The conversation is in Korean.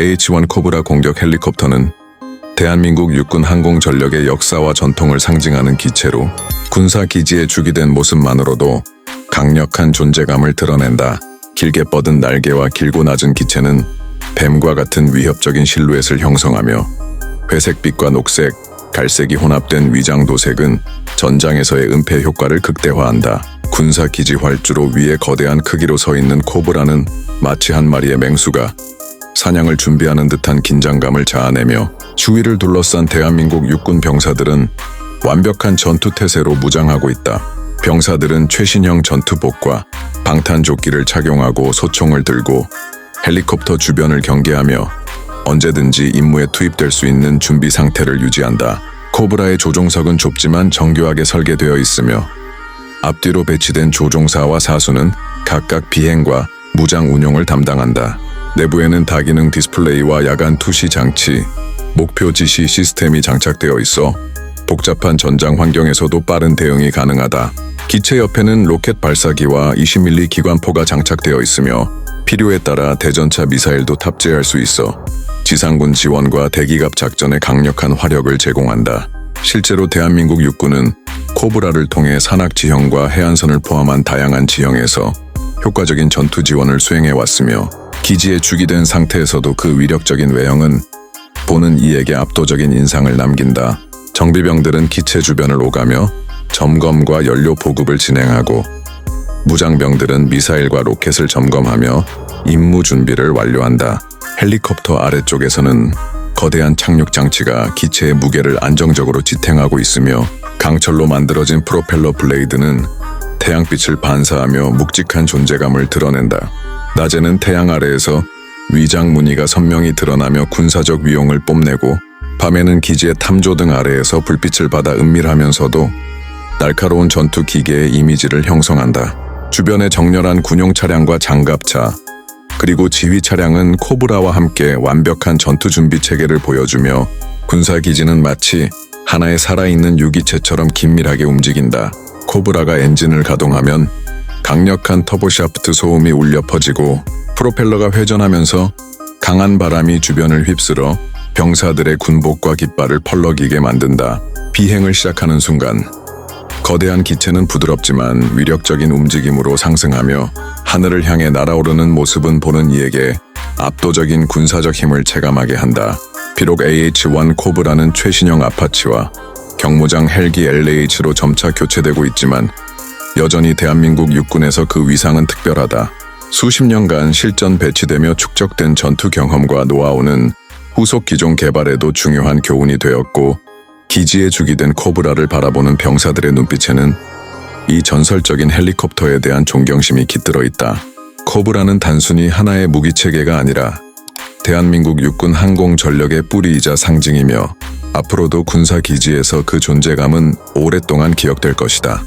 LH-1 코브라 공격 헬리콥터는 대한민국 육군 항공 전력의 역사와 전통을 상징하는 기체로 군사 기지에 주기된 모습만으로도 강력한 존재감을 드러낸다. 길게 뻗은 날개와 길고 낮은 기체는 뱀과 같은 위협적인 실루엣을 형성하며 회색빛과 녹색, 갈색이 혼합된 위장 도색은 전장에서의 은폐 효과를 극대화한다. 군사 기지 활주로 위에 거대한 크기로 서 있는 코브라는 마치 한 마리의 맹수가 사냥을 준비하는 듯한 긴장감을 자아내며 주위를 둘러싼 대한민국 육군 병사들은 완벽한 전투 태세로 무장하고 있다. 병사들은 최신형 전투복과 방탄조끼를 착용하고 소총을 들고 헬리콥터 주변을 경계하며 언제든지 임무에 투입될 수 있는 준비 상태를 유지한다. 코브라의 조종석은 좁지만 정교하게 설계되어 있으며 앞뒤로 배치된 조종사와 사수는 각각 비행과 무장 운용을 담당한다. 내부에는 다기능 디스플레이와 야간 투시 장치, 목표 지시 시스템이 장착되어 있어 복잡한 전장 환경에서도 빠른 대응이 가능하다. 기체 옆에는 로켓 발사기와 20mm 기관포가 장착되어 있으며 필요에 따라 대전차 미사일도 탑재할 수 있어 지상군 지원과 대기갑 작전에 강력한 화력을 제공한다. 실제로 대한민국 육군은 코브라를 통해 산악 지형과 해안선을 포함한 다양한 지형에서 효과적인 전투 지원을 수행해 왔으며 기지에 주기된 상태에서도 그 위력적인 외형은 보는 이에게 압도적인 인상을 남긴다. 정비병들은 기체 주변을 오가며 점검과 연료 보급을 진행하고 무장병들은 미사일과 로켓을 점검하며 임무 준비를 완료한다. 헬리콥터 아래쪽에서는 거대한 착륙 장치가 기체의 무게를 안정적으로 지탱하고 있으며 강철로 만들어진 프로펠러 블레이드는 태양빛을 반사하며 묵직한 존재감을 드러낸다. 낮에는 태양 아래에서 위장 무늬가 선명히 드러나며 군사적 위용을 뽐내고 밤에는 기지의 탐조등 아래에서 불빛을 받아 은밀하면서도 날카로운 전투 기계의 이미지를 형성한다. 주변에 정렬한 군용 차량과 장갑차, 그리고 지휘 차량은 코브라와 함께 완벽한 전투 준비 체계를 보여주며 군사 기지는 마치 하나의 살아있는 유기체처럼 긴밀하게 움직인다. 코브라가 엔진을 가동하면 강력한 터보샤프트 소음이 울려 퍼지고 프로펠러가 회전하면서 강한 바람이 주변을 휩쓸어 병사들의 군복과 깃발을 펄럭이게 만든다. 비행을 시작하는 순간 거대한 기체는 부드럽지만 위력적인 움직임으로 상승하며 하늘을 향해 날아오르는 모습은 보는 이에게 압도적인 군사적 힘을 체감하게 한다. 비록 AH-1 코브라는 최신형 아파치와 경무장 헬기 LH로 점차 교체되고 있지만 여전히 대한민국 육군에서 그 위상은 특별하다. 수십 년간 실전 배치되며 축적된 전투 경험과 노하우는 후속 기종 개발에도 중요한 교훈이 되었고 기지에 주기된 코브라를 바라보는 병사들의 눈빛에는 이 전설적인 헬리콥터에 대한 존경심이 깃들어 있다. 코브라는 단순히 하나의 무기 체계가 아니라 대한민국 육군 항공 전력의 뿌리이자 상징이며 앞으로도 군사 기지에서 그 존재감은 오랫동안 기억될 것이다.